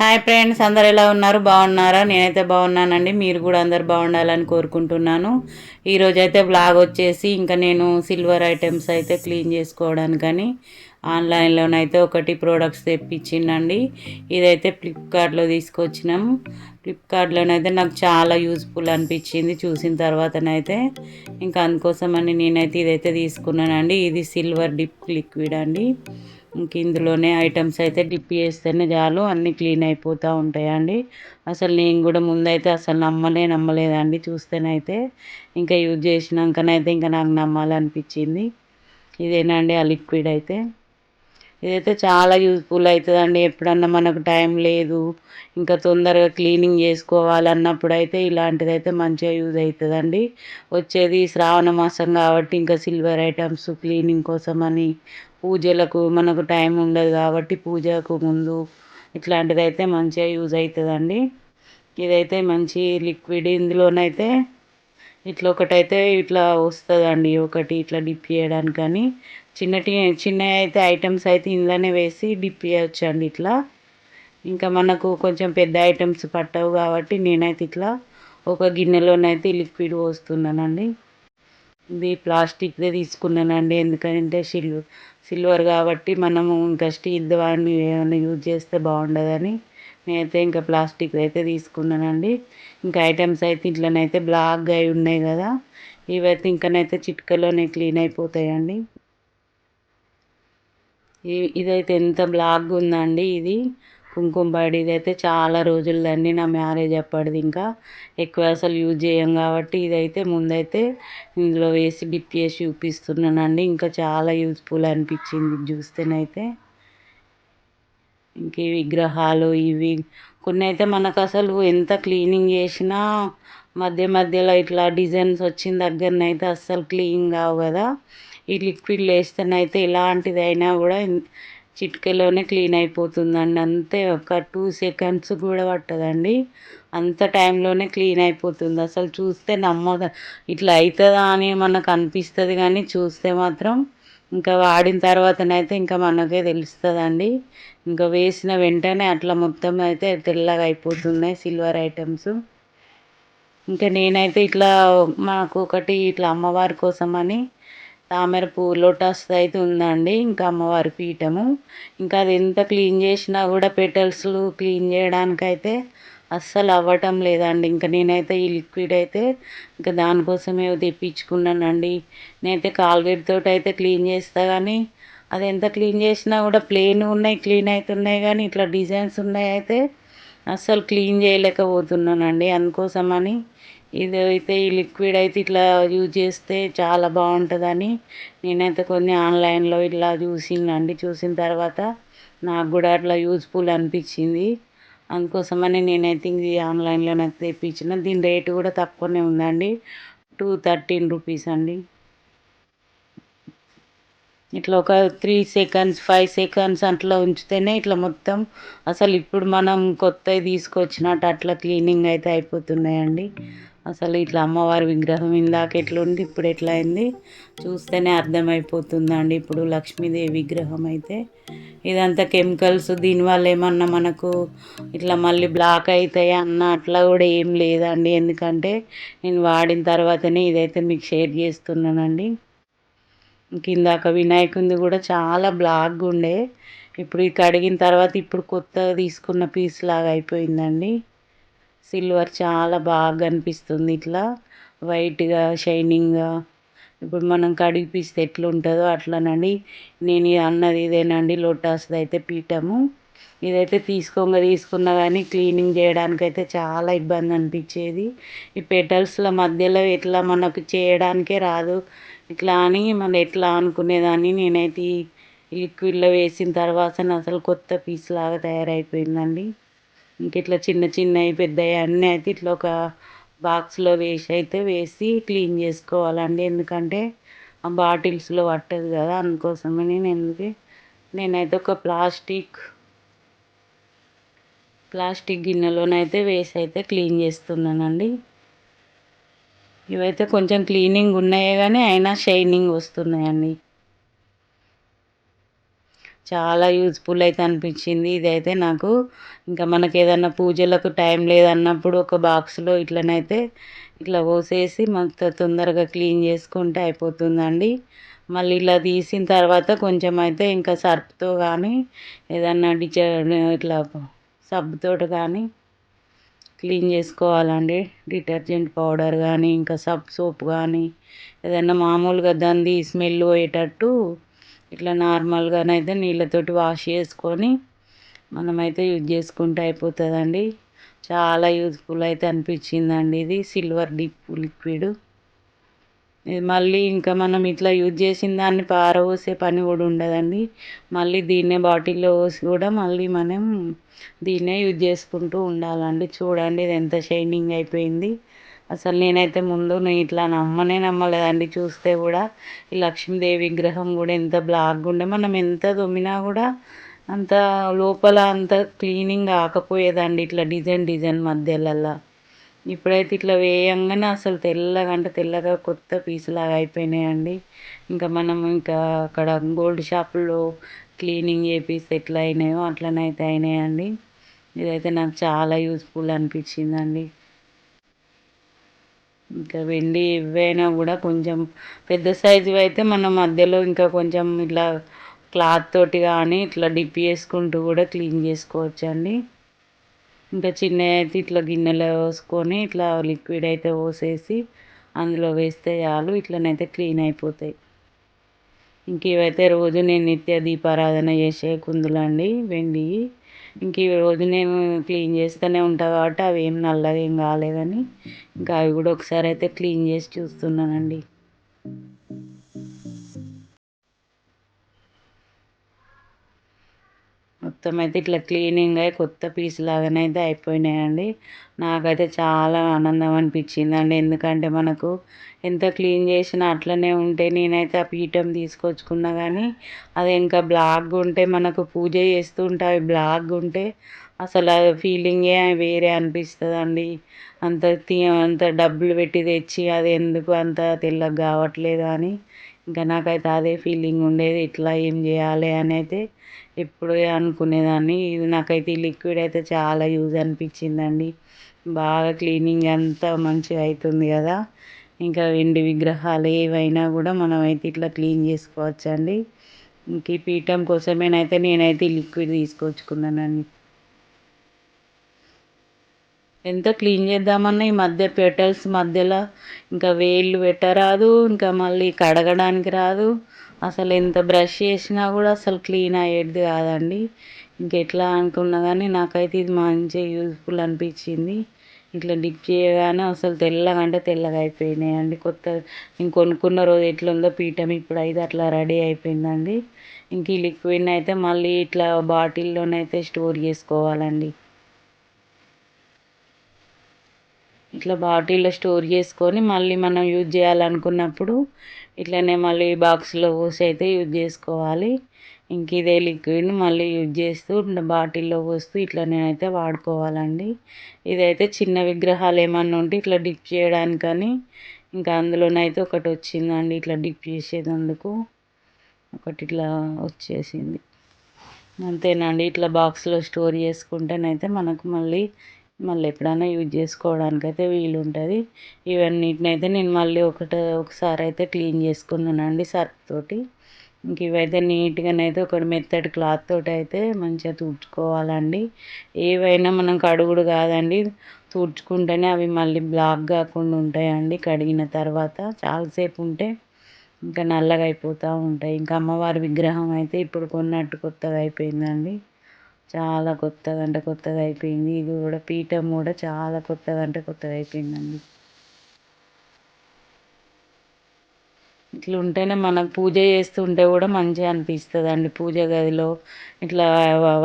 Hi friends అందరు ఎలా ఉన్నారు? బాగున్నారా? నేనైతే బాగున్నానండి. మీరు కూడా అందరు బాగుండాలని కోరుకుంటున్నాను. ఈరోజు అయితే బ్లాగ్ వచ్చేసి ఇంకా నేను సిల్వర్ ఐటమ్స్ అయితే క్లీన్ చేసుకోవడానికని ఆన్లైన్లోనైతే ఒకటి ప్రోడక్ట్స్ తెప్పించిందండి. ఇదైతే ఫ్లిప్కార్ట్లో తీసుకొచ్చినాం. ఫ్లిప్కార్ట్లోనైతే నాకు చాలా యూజ్ఫుల్ అనిపించింది చూసిన తర్వాతనైతే. ఇంకా అందుకోసమని నేనైతే ఇదైతే తీసుకున్నానండి. ఇది సిల్వర్ డిప్ లిక్విడ్ అండి. ఇంక ఇందులోనే ఐటమ్స్ అయితే డిప్ చేస్తేనే చాలు అన్నీ క్లీన్ అయిపోతూ ఉంటాయండి. అసలు నేను కూడా ముందైతే అసలు నమ్మలే నమ్మలేదండి చూస్తేనైతే. ఇంకా యూజ్ చేసినాకనైతే ఇంకా నాకు నమ్మాలనిపించింది. ఇదేనండి ఆ లిక్విడ్ అయితే. ఇదైతే చాలా యూజ్ఫుల్ అవుతుందండి ఎప్పుడన్నా మనకు టైం లేదు. ఇంకా తొందరగా క్లీనింగ్ చేసుకోవాలన్నప్పుడు అయితే ఇలాంటిది అయితే మంచిగా యూజ్ అవుతుందండి వచ్చేది శ్రావణ మాసం కాబట్టి ఇంకా సిల్వర్ ఐటమ్స్ క్లీనింగ్ కోసమని పూజలకు మనకు టైం ఉండదు కాబట్టి పూజకు ముందు ఇట్లాంటిది అయితే మంచిగా యూజ్ అవుతుందండి. ఇదైతే మంచి లిక్విడ్ ఇందులోనైతే ఇట్లా ఒకటైతే ఇట్లా వస్తుందండి. ఒకటి ఇట్లా డిప్ చేయడానికి కానీ చిన్నటి చిన్న అయితే ఐటమ్స్ అయితే ఇందులోనే వేసి డిప్ చేయొచ్చు అండి ఇట్లా. ఇంకా మనకు కొంచెం పెద్ద ఐటమ్స్ పట్టవు కాబట్టి నేనైతే ఇట్లా ఒక గిన్నెలోనైతే లిక్విడ్ పోస్తున్నానండి. ఇది ప్లాస్టిక్దే తీసుకున్నానండి. ఎందుకంటే సిల్వర్ సిల్వర్ కాబట్టి మనము ఇంకా స్టీల్ వాడిని ఏమైనా యూజ్ చేస్తే బాగుండదని నేనైతే ఇంకా ప్లాస్టిక్ అయితే తీసుకున్నానండి. ఇంకా ఐటమ్స్ అయితే ఇట్లనైతే బ్లాక్గా అయి ఉన్నాయి కదా ఇవైతే ఇంకనైతే చిట్కలోనే క్లీన్ అయిపోతాయండి. ఇదైతే ఎంత బ్లాక్గా ఉందండి ఇది. కుంకుమ బడి అయితే చాలా రోజులదండి నా మ్యారేజ్ అప్పటిది ఇంకా. ఎక్కువ అసలు యూజ్ చేయం కాబట్టి ఇదైతే ముందైతే ఇందులో వేసి డిప్ చేసి చూపిస్తున్నానండి. ఇంకా చాలా యూజ్ఫుల్ అనిపించింది చూస్తేనైతే. ఇంక ఈ విగ్రహాలు ఇవి కొన్ని అయితే మనకు అసలు ఎంత క్లీనింగ్ చేసినా మధ్య మధ్యలో ఇట్లా డిజైన్స్ వచ్చిన దగ్గరనైతే అస్సలు క్లీన్ కావు కదా. ఈ లిక్విడ్ వేస్తేనైతే ఎలాంటిదైనా కూడా చిటికలోనే క్లీన్ అయిపోతుందండి. అంతే ఒక టూ సెకండ్స్ కూడా పట్టదండి. అంత టైంలోనే క్లీన్ అయిపోతుంది. అసలు చూస్తే నమ్మద. ఇట్లా అవుతుందా అని మనకు అనిపిస్తుంది కానీ చూస్తే మాత్రం ఇంకా వాడిన తర్వాతనైతే ఇంకా మనకే తెలుస్తుందండి. ఇంకా వేసిన వెంటనే అట్లా మొత్తం అయితే తెల్లగా అయిపోతున్నాయి సిల్వర్ ఐటమ్స్. ఇంకా నేనైతే ఇట్లా మాకు ఒకటి ఇట్లా అమ్మవారి కోసమని తామర పువ్వు లోటస్ అయితే ఉందండి. ఇంకా అమ్మవారి పీఠము. ఇంకా అది ఎంత క్లీన్ చేసినా కూడా పెటల్స్లు క్లీన్ చేయడానికైతే అస్సలు అవ్వటం లేదండి. ఇంకా నేనైతే ఈ లిక్విడ్ అయితే ఇంకా దానికోసమే తెప్పించుకున్నానండి. నేనైతే కాల్గేట్ తోటి అయితే క్లీన్ చేస్తా కానీ అది ఎంత క్లీన్ చేసినా కూడా ప్లెయిన్ ఉన్నాయి క్లీన్ అవుతున్నాయి కానీ ఇట్లా డిజైన్స్ ఉన్నాయి అయితే అస్సలు క్లీన్ చేయలేకపోతున్నానండి. అందుకోసమని ఇది అయితే ఈ లిక్విడ్ అయితే ఇట్లా యూజ్ చేస్తే చాలా బాగుంటుందని నేనైతే కొన్ని ఆన్లైన్లో ఇట్లా చూసిందండి. చూసిన తర్వాత నాకు కూడా అట్లా యూజ్ఫుల్ అనిపించింది. అందుకోసమని నేనైతే ఇది ఆన్లైన్లో నాకు తెప్పించిన. దీని రేటు కూడా తక్కువనే ఉందండి. టూ థర్టీన్ రూపీస్ అండి. ఇట్లా ఒక త్రీ సెకండ్స్ ఫైవ్ సెకండ్స్ అట్లా ఉంచితేనే ఇట్లా మొత్తం అసలు ఇప్పుడు మనం కొత్తవి తీసుకొచ్చినట్టు అట్లా క్లీనింగ్ అయితే అయిపోతున్నాయండి. అసలు ఇట్లా అమ్మవారి విగ్రహం ఇందాక ఎట్లా ఇప్పుడు ఎట్లా అయింది చూస్తేనే అర్థమైపోతుందండి ఇప్పుడు లక్ష్మీదేవి విగ్రహం అయితే. ఇదంతా కెమికల్స్ దీనివల్ల ఏమన్నా మనకు ఇట్లా మళ్ళీ బ్లాక్ అవుతాయి అన్న అట్లా కూడా ఏం లేదండి. ఎందుకంటే నేను వాడిన తర్వాతనే ఇదైతే మీకు షేర్ చేస్తున్నానండి. ఇందాక వినాయకుంది కూడా చాలా బ్లాక్గా ఉండే. ఇప్పుడు ఇది కడిగిన తర్వాత ఇప్పుడు కొత్తగా తీసుకున్న పీస్ లాగా అయిపోయిందండి. సిల్వర్ చాలా బాగా అనిపిస్తుంది ఇట్లా. వైట్గా షైనింగ్గా. ఇప్పుడు మనం కడిగిపిస్తే పీస్తే ఎట్లా ఉంటుందో అట్లనండి. నేను అన్నది ఇదేనండి లోటస్ది అయితే పీఠము. ఇదైతే తీసుకోగా తీసుకున్నా కానీ క్లీనింగ్ చేయడానికి అయితే చాలా ఇబ్బంది అనిపించేది ఈ పెటల్స్ల మధ్యలో ఎట్లా మనకు చేయడానికే రాదు. ఇట్లా అని మనం ఎట్లా అనుకునేదాన్ని నేనైతే ఈ లిక్విడ్లో వేసిన తర్వాత అసలు కొత్త పీస్ లాగా తయారైపోయిందండి. ఇంక ఇట్లా చిన్న చిన్నవి పెద్దవి అన్నీ అయితే ఇట్లా ఒక బాక్స్లో వేసి అయితే వేసి క్లీన్ చేసుకోవాలండి. ఎందుకంటే ఆ బాటిల్స్లో పట్టదు కదా అందుకోసమని నేను నేనైతే ఒక ప్లాస్టిక్ ప్లాస్టిక్ గిన్నెలోనైతే వేసి అయితే క్లీన్ చేస్తున్నానండి. ఇవైతే కొంచెం క్లీనింగ్ ఉన్నాయి కానీ అయినా షైనింగ్ వస్తున్నాయండి. చాలా యూజ్ఫుల్ అయితే అనిపించింది. ఇదైతే నాకు ఇంకా మనకి ఏదన్నా పూజలకు టైం లేదన్నప్పుడు ఒక బాక్స్లో ఇట్లనైతే ఇట్లా పోసేసి మొత్తం తొందరగా క్లీన్ చేసుకుంటే అయిపోతుందండి. మళ్ళీ ఇలా తీసిన తర్వాత కొంచెం అయితే ఇంకా సర్ఫ్తో కానీ ఏదన్నా డిచ ఇట్లా సబ్బుతో కానీ క్లీన్ చేసుకోవాలండి. డిటర్జెంట్ పౌడర్ కానీ ఇంకా సబ్ సోప్ కానీ ఏదన్నా మామూలుగా దాన్ని స్మెల్ పోయేటట్టు ఇట్లా నార్మల్గానైతే నీళ్ళతోటి వాష్ చేసుకొని మనమైతే యూజ్ చేసుకుంటే అయిపోతుందండి. చాలా యూజ్ఫుల్ అయితే అనిపించిందండి ఇది సిల్వర్ డిప్ లిక్విడ్. ఇది మళ్ళీ ఇంకా మనం ఇట్లా యూజ్ చేసిన దాన్ని పారబోసే పని కూడా ఉండదండి. మళ్ళీ దీన్నే బాటిల్లో పోసి కూడా మళ్ళీ మనం దీన్నే యూజ్ చేసుకుంటూ ఉండాలండి. చూడండి ఇది ఎంత షైనింగ్ అయిపోయింది. అసలు నేనైతే ముందు నేను ఇట్లా నమ్మనే నమ్మలేదండి. చూస్తే కూడా ఈ లక్ష్మీదేవి విగ్రహం కూడా ఎంత బ్లాక్గా ఉండే మనం ఎంత దొమ్మినా కూడా అంత లోపల అంత క్లీనింగ్ కాకపోయేదండి ఇట్లా డిజైన్ డిజైన్ మధ్యలల్లా. ఇప్పుడైతే ఇట్లా వేయంగానే అసలు తెల్లగా అంటే తెల్లగా కొత్త పీసులాగా అయిపోయినాయండి. ఇంకా మనం ఇంకా అక్కడ గోల్డ్ షాపుల్లో క్లీనింగ్ చేపిస్తే ఎట్లా అయినాయో అట్లనైతే అయినాయండి. ఇదైతే నాకు చాలా యూస్ఫుల్ అనిపించిందండి. ఇంకా వెండి ఇవైనా కూడా కొంచెం పెద్ద సైజువి అయితే మనం మధ్యలో ఇంకా కొంచెం ఇట్లా క్లాత్ తోటి కానీ ఇట్లా డిప్ చేసుకుంటూ కూడా క్లీన్ చేసుకోవచ్చండి. ఇంకా చిన్నవి అయితే ఇట్లా గిన్నెలో పోసుకొని ఇట్లా లిక్విడ్ అయితే పోసేసి అందులో వేస్తే చాలు ఇట్లనైతే క్లీన్ అయిపోతాయి. ఇంక ఇవైతే రోజు నేను నిత్య దీపారాధన చేసే కుందులండి వెండి ఇంక ఈ రోజు నేను క్లీన్ చేస్తూనే ఉంటాను కాబట్టి అవి ఏం నల్లగా ఏం కాలేదని. ఇంకా అవి కూడా ఒకసారి అయితే క్లీన్ చేసి చూస్తున్నానండి. మొత్తం అయితే ఇట్లా క్లీనింగ్ అయి కొత్త పీస్ లాగానే అయితే అయిపోయినాయండి. నాకైతే చాలా ఆనందం అనిపించిందండి. ఎందుకంటే మనకు ఎంత క్లీన్ చేసినా అట్లనే ఉంటే నేనైతే ఆ పీఠం తీసుకొచ్చుకున్నా కానీ అది ఇంకా బ్లాక్గా ఉంటే మనకు పూజ చేస్తుంటే అవి బ్లాక్గా ఉంటే అసలు ఆ ఫీలింగే వేరే అనిపిస్తుందండి. అంత తీ అంత డబ్బులు పెట్టి తెచ్చి అది ఎందుకు అంత తెల్లగా కావట్లేదు అని. ఇంకా నాకైతే అదే ఫీలింగ్ ఉండేది. ఇట్లా ఏం చేయాలి అని అయితే ఎప్పుడూ అనుకునేదాన్ని. ఇది నాకైతే ఈ లిక్విడ్ అయితే చాలా యూజ్ అనిపించిందండి. బాగా క్లీనింగ్ అంతా మంచిగా అవుతుంది కదా. ఇంకా వెండి విగ్రహాలు ఏవైనా కూడా మనమైతే ఇట్లా క్లీన్ చేసుకోవచ్చండి. ఇంక ఈ పీఠం కోసమేనైతే నేనైతే ఈ లిక్విడ్ తీసుకొచ్చుకున్నానండి. ఎంత క్లీన్ చేద్దామన్నా ఈ మధ్య పెటల్స్ మధ్యలో ఇంకా వేళ్ళు పెట్టరాదు ఇంకా మళ్ళీ కడగడానికి రాదు. అసలు ఎంత బ్రష్ చేసినా కూడా అసలు క్లీన్ అయ్యేది కాదండి. ఇంకెట్లా అనుకున్నా కానీ నాకైతే ఇది మంచిగా యూజ్ఫుల్ అనిపించింది. ఇట్లా డిప్ చేయగానే అసలు తెల్లగా అంటే తెల్లగా అయిపోయినాయండి. కొత్త నేను కొనుక్కున్న రోజు ఎట్లుందో పీఠం ఇప్పుడు అయితే అట్లా రెడీ అయిపోయిందండి. ఇంక ఈ లిక్విడ్ని అయితే మళ్ళీ ఇట్లా బాటిల్లోనైతే స్టోర్ చేసుకోవాలండి. ఇట్లా బాటిల్లో స్టోర్ చేసుకొని మళ్ళీ మనం యూజ్ చేయాలనుకున్నప్పుడు ఇట్లనే మళ్ళీ బాక్స్లో పోసి అయితే యూజ్ చేసుకోవాలి. ఇంక ఇదే లిక్విడ్ని మళ్ళీ యూజ్ చేస్తూ బాటిల్లో పోస్తూ ఇట్లనే అయితే వాడుకోవాలండి. ఇదైతే చిన్న విగ్రహాలు ఏమన్నా ఉంటే ఇట్లా డిప్ చేయడానికని ఇంకా అందులోనైతే ఒకటి వచ్చిందండి ఇట్లా డిప్ చేసేటందుకు ఒకటి ఇట్లా వచ్చేసింది. అంతేనండి ఇట్లా బాక్స్లో స్టోర్ చేసుకుంటేనైతే మనకు మళ్ళీ మళ్ళీ ఎప్పుడైనా యూజ్ చేసుకోవడానికైతే వీలు ఉంటుంది ఇవన్నిటిని అయితే నేను మళ్ళీ ఒకటి ఒకసారి అయితే క్లీన్ చేసుకున్నానండి సర్ఫ్ తోటి ఇంక ఇవైతే నీట్గానైతే ఒక మెత్తటి క్లాత్ తోటి అయితే మంచిగా తుడుచుకోవాలండి. ఏవైనా మనం కడుగుడు కాదండి తుడుచుకుంటేనే అవి మళ్ళీ బ్లాక్ కాకుండా ఉంటాయండి కడిగిన తర్వాత. చాలాసేపు ఉంటే ఇంకా నల్లగా అయిపోతూ ఉంటాయి. ఇంకా అమ్మవారి విగ్రహం అయితే ఇప్పుడు కొన్నట్టు కొత్తగా అయిపోయిందండి. చాలా కొత్తది అంటే కొత్తది అయిపోయింది ఇది కూడా పీఠం కూడా చాలా కొత్తది అంటే కొత్తది అయిపోయిందండి ఇట్లా ఉంటేనే మనకు పూజ చేస్తుంటే కూడా మంచిగా అనిపిస్తుంది అండి పూజ గదిలో. ఇట్లా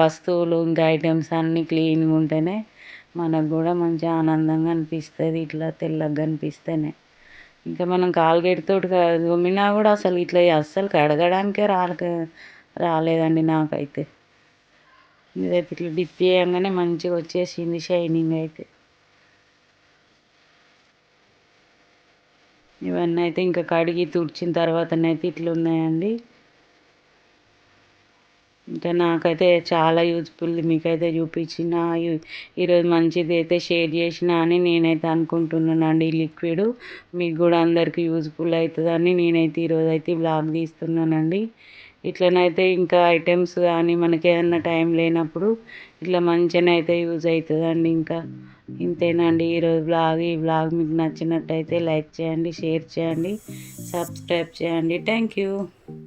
వస్తువులు ఇంకా ఐటమ్స్ అన్నీ క్లీన్గా ఉంటేనే మనకు కూడా మంచిగా ఆనందంగా అనిపిస్తుంది. ఇట్లా తెల్లగా కనిపిస్తేనే ఇంకా మనం కాలుగేటుతో తోటి తోమినా కూడా అసలు ఇట్లా అస్సలు కడగడానికే రాక రాలేదండి నాకైతే. ఇదైతే ఇట్లా డిప్ చేయగానే మంచిగా వచ్చేసింది షైనింగ్ అయితే. ఇవన్నీ అయితే ఇంకా కడిగి తుడిచిన తర్వాతనైతే ఇట్లా ఉన్నాయండి. ఇంకా నాకైతే చాలా యూజ్ఫుల్ మీకైతే చూపించిన. ఈరోజు మంచిది అయితే షేర్ చేసిన అని నేనైతే అనుకుంటున్నానండి ఈ లిక్విడ్ మీకు కూడా అందరికీ యూజ్ఫుల్ అవుతుందని నేనైతే ఈరోజు అయితే బ్లాగ్ తీస్తున్నానండి. ఇట్లనైతే ఇంకా ఐటమ్స్ కానీ మనకి ఏదన్నా టైం లేనప్పుడు ఇట్లా మంచిగానే అయితే యూజ్ అవుతుందండి ఇంకా. ఇంతేనండి ఈరోజు బ్లాగ్ ఈ బ్లాగ్ మీకు నచ్చినట్టయితే లైక్ చేయండి షేర్ చేయండి సబ్స్క్రైబ్ చేయండి. Thank you.